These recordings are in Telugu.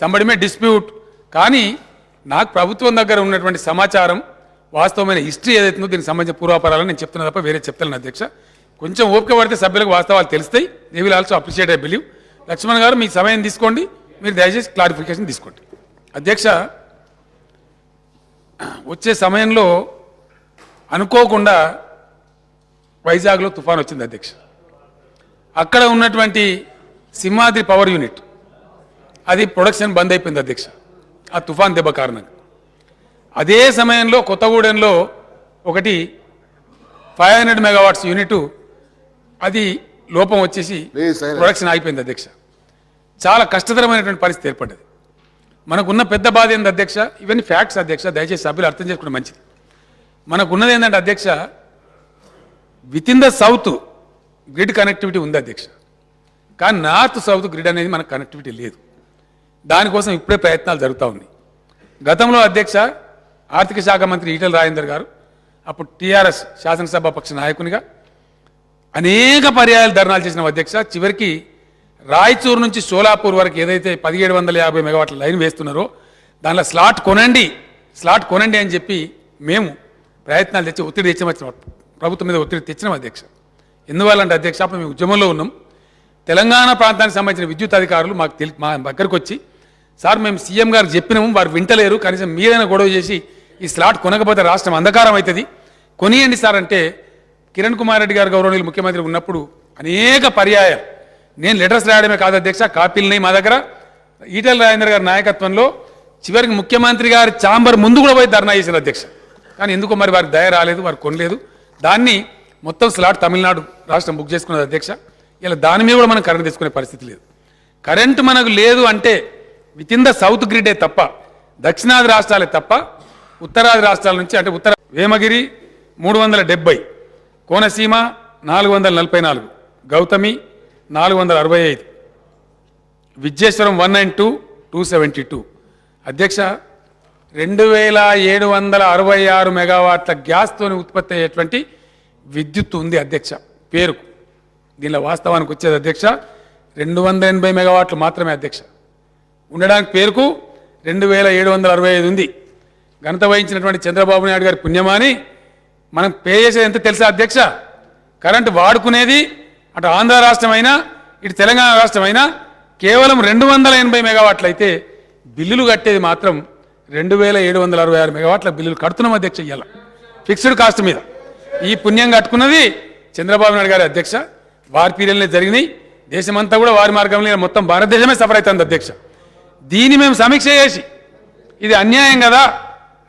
సంబడి మే డిస్ప్యూట్ కానీ నాకు ప్రభుత్వం దగ్గర ఉన్నటువంటి సమాచారం వాస్తవమైన హిస్టరీ ఏదైతుందో దీనికి సంబంధించిన పూర్వాపరాలను నేను చెప్తున్నా తప్ప వేరే చెప్తాను అధ్యక్ష. కొంచెం ఓపిక పడితే సభ్యులకు వాస్తవాలు తెలుస్తాయి. They will also appreciate I believe Lakshman గారు మీ సమయం తీసుకోండి. మీరు దయచేసి క్లారిఫికేషన్ తీసుకోండి. అధ్యక్ష వచ్చే సమయంలో అనుకోకుండా వైజాగ్లో తుఫాన్ వచ్చింది అధ్యక్ష. అక్కడ ఉన్నటువంటి సింహాద్రి పవర్ యూనిట్ అది ప్రొడక్షన్ బంద్ అయిపోయింది అధ్యక్ష. ఆ తుఫాన్ దెబ్బ కారణంగా. అదే సమయంలో కొత్తగూడెంలో ఒకటి ఫైవ్ హండ్రెడ్ మెగావాట్స్ యూనిట్ అది లోపం వచ్చేసి. ప్రొడక్షన్ అయిపోయింది అధ్యక్ష. చాలా కష్టతరమైనటువంటి పరిస్థితి ఏర్పడ్డది. మనకున్న పెద్ద బాధ ఏంది అధ్యక్ష? ఇవన్నీ ఫ్యాక్ట్స్ అధ్యక్ష. దయచేసి సభ్యులు అర్థం చేసుకోవడం మంచిది. మనకున్నది ఏంటంటే అధ్యక్ష within the south grid connectivity ఉంది అధ్యక్ష. కానీ నార్త్ సౌత్ గ్రిడ్ అనేది మనకు కనెక్టివిటీ లేదు. దానికోసం ఇప్పుడే ప్రయత్నాలు జరుగుతూ ఉంది గతంలో అధ్యక్ష ఆర్థిక శాఖ మంత్రి ఈటల రాజేందర్ గారు అప్పుడు టీఆర్ఎస్ శాసనసభ పక్ష నాయకునిగా అనేక పర్యాయాలు ధర్నాలు చేసిన అధ్యక్ష చివరికి రాయచూరు నుంచి సోలాపూర్ వరకు ఏదైతే పదిహేడు వందల యాభై మెగావాట్ల లైన్ వేస్తున్నారో దానిలో స్లాట్ కొనండి స్లాట్ కొనండి అని చెప్పి మేము ప్రయత్నాలు తెచ్చి ఒత్తిడి తెచ్చిన. ప్రభుత్వం మీద ఒత్తిడి తెచ్చినాం అధ్యక్ష. ఎందువల్లంటే అధ్యక్ష అప్పుడు మేము ఉద్యమంలో ఉన్నాం. తెలంగాణ ప్రాంతానికి సంబంధించిన విద్యుత్ అధికారులు మాకు తెలి మా దగ్గరకు వచ్చి సార్ మేము సీఎం గారు చెప్పినాము వారు వింటలేరు. కనీసం మీరైనా గొడవ చేసి ఈ స్లాట్ కొనకపోతే రాష్ట్రం అంధకారం అవుతుంది కొనియండి సార్ అంటే కిరణ్ కుమార్ రెడ్డి గారు గౌరవనీయులు ముఖ్యమంత్రి ఉన్నప్పుడు అనేక పర్యాయాలు నేను లెటర్స్ రాయడమే కాదు అధ్యక్ష కాపీలున్నాయి మా దగ్గర. ఈటల రాజేంద్ర గారి నాయకత్వంలో చివరికి ముఖ్యమంత్రి గారి చాంబర్ ముందు కూడా పోయి ధర్నా చేసిన అధ్యక్ష. కానీ ఎందుకో మరి వారికి దయ రాలేదు వారు కొనలేదు. దాన్ని మొత్తం స్లాట్ తమిళనాడు రాష్ట్రం బుక్ చేసుకున్నది అధ్యక్ష. ఇలా దాని మీద కూడా మనం కరెంట్ తీసుకునే పరిస్థితి లేదు. కరెంటు మనకు లేదు అంటే విత్ ఇన్ ద సౌత్ గ్రిడే తప్ప దక్షిణాది రాష్ట్రాలే తప్ప ఉత్తరాది రాష్ట్రాల నుంచి అంటే ఉత్తర వేమగిరి మూడు వందల డెబ్బై కోనసీమ నాలుగు వందల నలభై నాలుగు గౌతమి నాలుగు వందల అరవై ఐదు Vidyeshwaram one nine two two seventy two. అధ్యక్ష రెండు వేల ఏడు వందల అరవై ఆరు మెగావాట్ల గ్యాస్తో ఉత్పత్తి అయ్యేటువంటి విద్యుత్ ఉంది అధ్యక్ష పేరుకు. దీనిలో వాస్తవానికి వచ్చేది అధ్యక్ష రెండు వందల ఎనభై మెగావాట్లు మాత్రమే అధ్యక్ష. ఉండడానికి పేరుకు రెండు వేల ఏడు వందల అరవై ఐదు ఉంది. ఘనత వహించినటువంటి చంద్రబాబు నాయుడు గారి పుణ్యమాని మనం పే చేసేది ఎంత తెలుసా అధ్యక్ష? కరెంటు వాడుకునేది అటు ఆంధ్ర రాష్ట్రమైనా ఇటు తెలంగాణ రాష్ట్రమైనా కేవలం రెండు వందల ఎనభై మెగావాట్లు అయితే బిల్లులు కట్టేది మాత్రం రెండు వేల ఏడు వందల అరవై ఆరు మెగావాట్ల బిల్లులు కడుతున్నాం అధ్యక్ష ఇయ్యాల. ఫిక్స్డ్ కాస్ట్ మీద. ఈ పుణ్యం కట్టుకున్నది చంద్రబాబు నాయుడు గారి అధ్యక్ష. వారి పీరియడ్లే జరిగినాయి. దేశమంతా కూడా వారి మార్గంలో మొత్తం భారతదేశమే సఫర్ అవుతుంది అధ్యక్ష. దీన్ని మేము సమీక్ష చేసి ఇది అన్యాయం కదా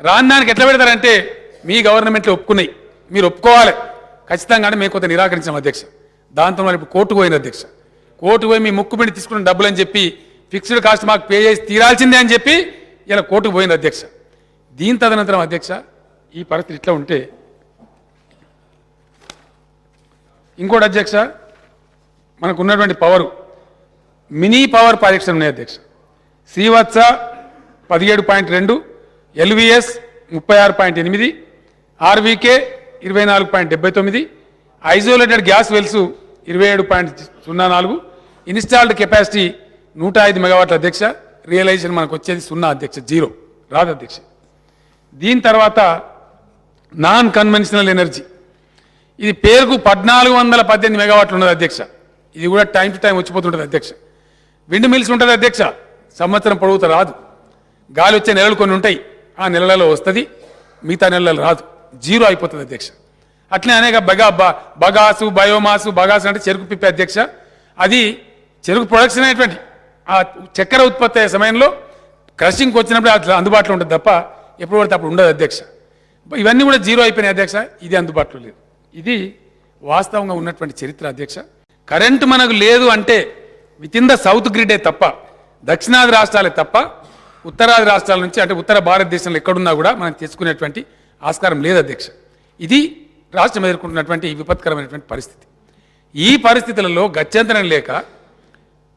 రాని దానికి ఎట్లా పెడతారంటే మీ గవర్నమెంట్లో ఒప్పుకున్నాయి. మీరు ఒప్పుకోవాలి. ఖచ్చితంగానే మేము కొంత నిరాకరించాం అధ్యక్ష. దాంతో మరి ఇప్పుడు కోర్టుకు పోయిన అధ్యక్ష. కోర్టుకు పోయి మీ ముక్కు పిండి తీసుకున్న డబ్బులు అని చెప్పి ఫిక్స్డ్ కాస్ట్ మాకు పే చేసి తీరాల్సిందే అని చెప్పి ఇలా కోర్టుకు పోయిన అధ్యక్ష. దీని తదనంతరం అధ్యక్ష ఈ పరిస్థితి ఇట్లా ఉంటే ఇంకోటి అధ్యక్ష మనకు ఉన్నటువంటి పవరు మినీ పవర్ ప్రాజెక్ట్స్ ఉన్నాయి అధ్యక్ష. శ్రీవత్స పదిహేడు పాయింట్ రెండు ఎల్విఎస్ ముప్పై ఆరు పాయింట్ ఎనిమిది ఆర్వీకే ఇరవై నాలుగు పాయింట్ డెబ్బై తొమ్మిది ఐసోలేటెడ్ గ్యాస్ వెల్స్ ఇరవై ఏడు పాయింట్ సున్నా నాలుగు ఇన్స్టాల్డ్ కెపాసిటీ నూట ఐదు మెగావాట్ల అధ్యక్ష రియలైజేషన్ మనకు వచ్చేది సున్నా అధ్యక్ష జీరో. రాదు అధ్యక్ష. దీని తర్వాత నాన్ కన్వెన్షనల్ ఎనర్జీ. ఇది పేరుకు పద్నాలుగు వందల పద్దెనిమిది మెగావాట్లు ఉన్నది అధ్యక్ష. ఇది కూడా టైం టు టైం వచ్చిపోతుంటుంది అధ్యక్ష. విండ్ మిల్స్ ఉంటుంది అధ్యక్ష. సంవత్సరం పొడవుతా రాదు. గాలి వచ్చే నెలలు కొన్ని ఉంటాయి. ఆ నెలలలో వస్తుంది. మిగతా నెలలలో రాదు. జీరో అయిపోతుంది అధ్యక్ష. అట్లే అనేక బగా బ- బగాసు బయోమాసు బగాసు అంటే చెరుకు పిప్పే అధ్యక్ష. అది చెరుకు ప్రొడక్షన్ అనేటువంటి ఆ చక్కెర ఉత్పత్తి అయ్యే సమయంలో క్రషింగ్కి వచ్చినప్పుడు అట్లా అందుబాటులో ఉంటుంది తప్ప ఎప్పుడు పడితే అప్పుడు ఉండదు అధ్యక్ష. ఇవన్నీ కూడా జీరో అయిపోయినాయి అధ్యక్ష. ఇది అందుబాటులో లేదు. ఇది వాస్తవంగా ఉన్నటువంటి చరిత్ర అధ్యక్ష. కరెంటు మనకు లేదు అంటే విత్ ఇన్ ద సౌత్ గ్రిడే తప్ప దక్షిణాది రాష్ట్రాలే తప్ప ఉత్తరాది రాష్ట్రాల నుంచి అంటే ఉత్తర భారతదేశంలో ఎక్కడున్నా కూడా మనం తెచ్చుకునేటువంటి ఆస్కారం లేదు అధ్యక్ష. ఇది రాష్ట్రం ఎదుర్కొంటున్నటువంటి విపత్కరమైనటువంటి పరిస్థితి. ఈ పరిస్థితులలో గత్యంతరం లేక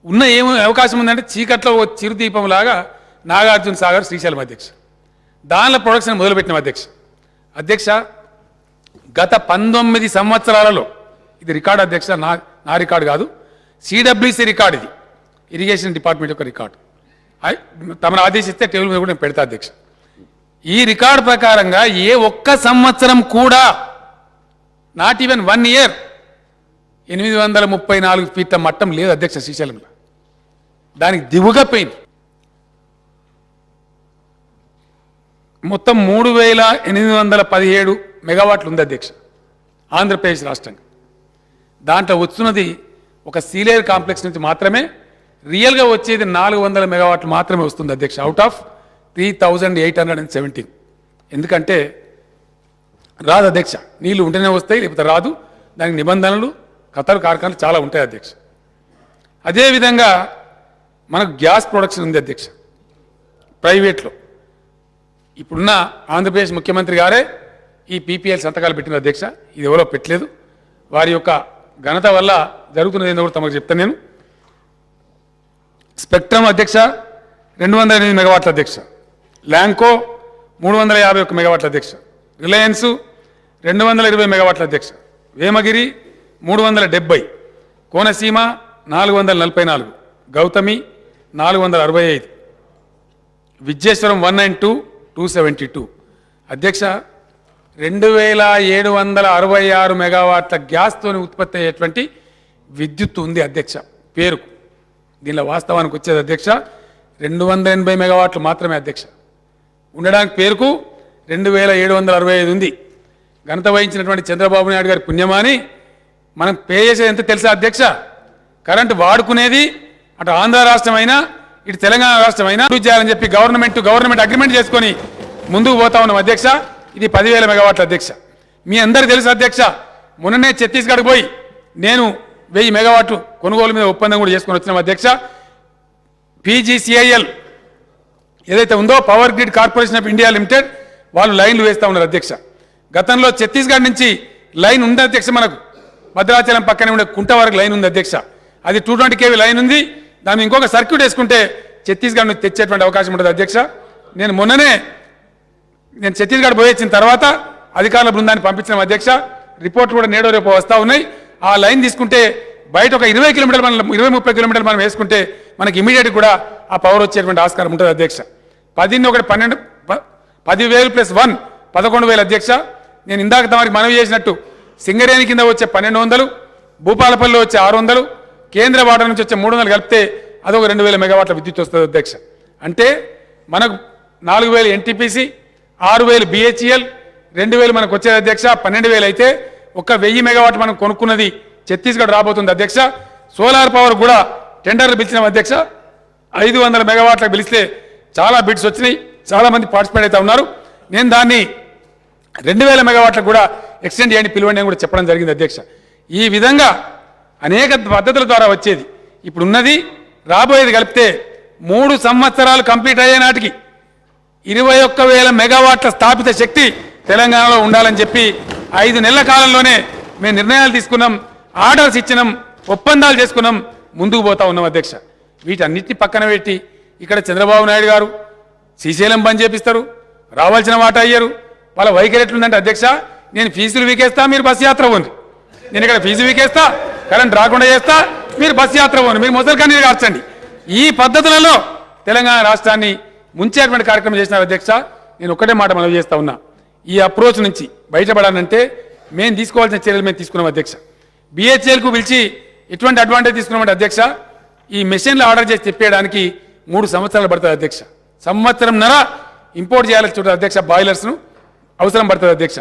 ఉన్న ఏమో అవకాశం ఉందంటే చీకట్లో ఓ చిరుదీపం లాగా నాగార్జున సాగర్ శ్రీశైలం అధ్యక్ష. దానిలో ప్రొడక్షన్ మొదలుపెట్టిన అధ్యక్ష. అధ్యక్ష గత పంతొమ్మిది సంవత్సరాలలో ఇది రికార్డు అధ్యక్ష నా నా రికార్డు కాదు సిడబ్ల్యూసి రికార్డు ఇది. ఇరిగేషన్ డిపార్ట్మెంట్ యొక్క రికార్డు. తమను ఆదేశిస్తే టేబుల్ మీద కూడా నేను పెడతా అధ్యక్ష. ఈ రికార్డు ప్రకారంగా ఏ ఒక్క సంవత్సరం కూడా నాట్ ఈవెన్ వన్ ఇయర్ ఎనిమిది వందల ముప్పై నాలుగు ఫీట్ల మట్టం లేదు అధ్యక్ష శ్రీశైలంలో. దానికి దిగుగా పోయింది. మొత్తం మూడు వేల ఎనిమిది వందల పదిహేడు మెగావాట్లు ఉంది అధ్యక్ష ఆంధ్రప్రదేశ్ రాష్ట్రంగా. దాంట్లో వస్తున్నది ఒక సీలేర్ కాంప్లెక్స్ నుంచి మాత్రమే రియల్గా వచ్చేది నాలుగు వందల మెగావాట్లు మాత్రమే వస్తుంది అధ్యక్ష out of three thousand eight hundred and seventeen ఎందుకంటే రాదు అధ్యక్ష నీళ్ళు ఉంటేనే వస్తాయి లేకపోతే రాదు. దానికి నిబంధనలు కథలు కార్ఖానలు చాలా ఉంటాయి అధ్యక్ష. అదేవిధంగా మనకు గ్యాస్ ప్రొడక్షన్ ఉంది అధ్యక్ష ప్రైవేట్లో. ఇప్పుడున్న ఆంధ్రప్రదేశ్ ముఖ్యమంత్రి గారే ఈ పీపీఎల్ సంతకాలు పెట్టిన అధ్యక్ష ఇది ఎవరో పెట్టలేదు. వారి యొక్క ఘనత వల్ల జరుగుతున్నది ఏందో కూడా తమకు చెప్తాను నేను. స్పెక్ట్రమ్ అధ్యక్ష రెండు వందల ఎనిమిది మెగావాట్ల అధ్యక్ష. ల్యాంకో మూడు వందల యాభై ఒక్క మెగావాట్ల అధ్యక్ష. రిలయన్స్ రెండు వందల ఇరవై మెగావాట్ల అధ్యక్ష. వేమగిరి మూడు వందల డెబ్బై కోనసీమ నాలుగు వందల నలభై నాలుగు. గౌతమి నాలుగు వందల అరవై ఐదు. Vidyeshwaram one nine two two seventy two. అధ్యక్ష రెండు వేల ఏడు వందల అరవై ఆరు మెగావాట్ల గ్యాస్తో ఉత్పత్తి అయ్యేటువంటి విద్యుత్ ఉంది అధ్యక్ష పేరుకు. దీనిలో వాస్తవానికి వచ్చేది అధ్యక్ష రెండు వందల ఎనభై మెగావాట్లు మాత్రమే అధ్యక్ష. ఉండడానికి పేరుకు రెండు వేల ఏడు వందల అరవై ఐదు ఉంది. ఘనత వహించినటువంటి చంద్రబాబు నాయుడు గారి పుణ్యమాని మనం పే చేసేది ఎంత తెలుసా అధ్యక్ష? కరెంటు వాడుకునేది అటు ఆంధ్ర రాష్ట్రమైనా ఇటు తెలంగాణ రాష్ట్రమైనా చేయాలని చెప్పి గవర్నమెంట్ గవర్నమెంట్ అగ్రిమెంట్ చేసుకొని ముందుకు పోతా ఉన్నాం అధ్యక్ష. ఇది పదివేల మెగావాట్ల అధ్యక్ష. మీ అందరికీ తెలుసు అధ్యక్ష మొన్ననే ఛత్తీస్గఢ్ పోయి నేను వెయ్యి మెగావాట్లు కొనుగోలు మీద ఒప్పందం కూడా చేసుకుని వచ్చినాం అధ్యక్ష. పీజీసీఐఎల్ ఏదైతే ఉందో power grid corporation of India limited వాళ్ళు లైన్లు వేస్తా ఉన్నారు అధ్యక్ష. గతంలో ఛత్తీస్గఢ్ నుంచి లైన్ ఉంది అధ్యక్ష మనకు. భద్రాచలం పక్కనే ఉండే కుంట వరకు లైన్ ఉంది అధ్యక్ష. అది టూ ట్వంటీ కేవీ లైన్ ఉంది. దాన్ని ఇంకొక సర్క్యూట్ వేసుకుంటే ఛత్తీస్గఢ్ నుంచి తెచ్చేటువంటి అవకాశం ఉంటుంది అధ్యక్ష. నేను మొన్ననే నేను ఛత్తీస్గఢ్ పోయి వచ్చిన తర్వాత అధికారుల బృందాన్ని పంపించిన అధ్యక్ష. రిపోర్ట్ కూడా నేడో రేపు వస్తా ఉన్నాయి. ఆ లైన్ తీసుకుంటే బయట ఒక ఇరవై కిలోమీటర్లు మనం ఇరవై ముప్పై కిలోమీటర్లు మనం వేసుకుంటే మనకి ఇమీడియట్ కూడా ఆ పవర్ వచ్చేటువంటి ఆస్కారం ఉంటుంది అధ్యక్ష. పదిన్ని ఒకటి పన్నెండు ప- పదివేలు ప్లస్ వన్ పదకొండు వేలు అధ్యక్ష. నేను ఇందాక తమరికి మనవి చేసినట్టు సింగరేణి కింద వచ్చే పన్నెండు వందలు భూపాలపల్లిలో వచ్చే ఆరు వందలు కేంద్ర వాటర్ నుంచి వచ్చే మూడు వందలు కలిపితే అదొక రెండు వేల మెగావాట్ల విద్యుత్ వస్తుంది అధ్యక్ష. అంటే మనకు నాలుగు వేలు ఎన్టీపీసీ ఆరు వేలు బిహెచ్ఎల్ రెండు వేలు మనకు వచ్చేది అధ్యక్ష పన్నెండు వేలు అయితే ఒక వెయ్యి మెగావాట్ మనం కొనుక్కున్నది ఛత్తీస్గఢ్ రాబోతుంది. అధ్యక్ష సోలార్ పవర్ కూడా టెండర్లు పిలిచిన అధ్యక్ష. ఐదు వందల మెగావాట్లకు పిలిస్తే చాలా బిడ్స్ వచ్చినాయి చాలా మంది పార్టిసిపేట్ అవుతా ఉన్నారు. నేను దాన్ని రెండు వేల మెగావాట్లకు కూడా ఎక్స్టెండ్ చేయండి పిలవండి అని కూడా చెప్పడం జరిగింది అధ్యక్ష. ఈ విధంగా అనేక పద్ధతుల ద్వారా వచ్చేది. ఇప్పుడు ఉన్నది రాబోయేది కలిపితే మూడు సంవత్సరాలు కంప్లీట్ అయ్యే నాటికి ఇరవై ఒక్క వేల మెగావాట్ల స్థాపిత శక్తి తెలంగాణలో ఉండాలని చెప్పి ఐదు నెలల కాలంలోనే మేము నిర్ణయాలు తీసుకున్నాం ఆర్డర్స్ ఇచ్చినాం ఒప్పందాలు చేసుకున్నాం ముందుకు పోతా ఉన్నాం అధ్యక్ష. వీటన్నిటిని పక్కన పెట్టి ఇక్కడ చంద్రబాబు నాయుడు గారు శ్రీశైలం బంద్ చేపిస్తారు రావాల్సిన వాటా అయ్యారు వాళ్ళ వైఖరి ఎట్లుందంటే అధ్యక్ష నేను ఫీజులు వీకేస్తా మీరు బస్ యాత్ర పోండి. నేను ఇక్కడ ఫీజు వీకేస్తా కరెంట్ రాకుండా చేస్తా మీరు బస్ యాత్ర పోను మీరు మొదలు కన్నీరు కార్చండి ఈ పద్ధతులలో తెలంగాణ రాష్ట్రాన్ని ముంచేటువంటి కార్యక్రమం చేసిన అధ్యక్ష. నేను ఒక్కటే మాట మనవి చేస్తా ఉన్నా. ఈ అప్రోచ్ నుంచి బయటపడాలంటే మేము తీసుకోవాల్సిన చర్యలు మేము తీసుకున్నాం అధ్యక్ష. బిహెచ్ఎల్కు పిలిచి ఎటువంటి అడ్వాంటేజ్ తీసుకున్నామంటే అధ్యక్ష ఈ మెషిన్లు ఆర్డర్ చేసి చెప్పేయడానికి మూడు సంవత్సరాలు పడుతుంది అధ్యక్ష. సంవత్సరంన్నర ఇంపోర్ట్ చేయాల్సి చూడాలి అధ్యక్ష బాయిలర్స్ను అవసరం పడుతుంది అధ్యక్ష.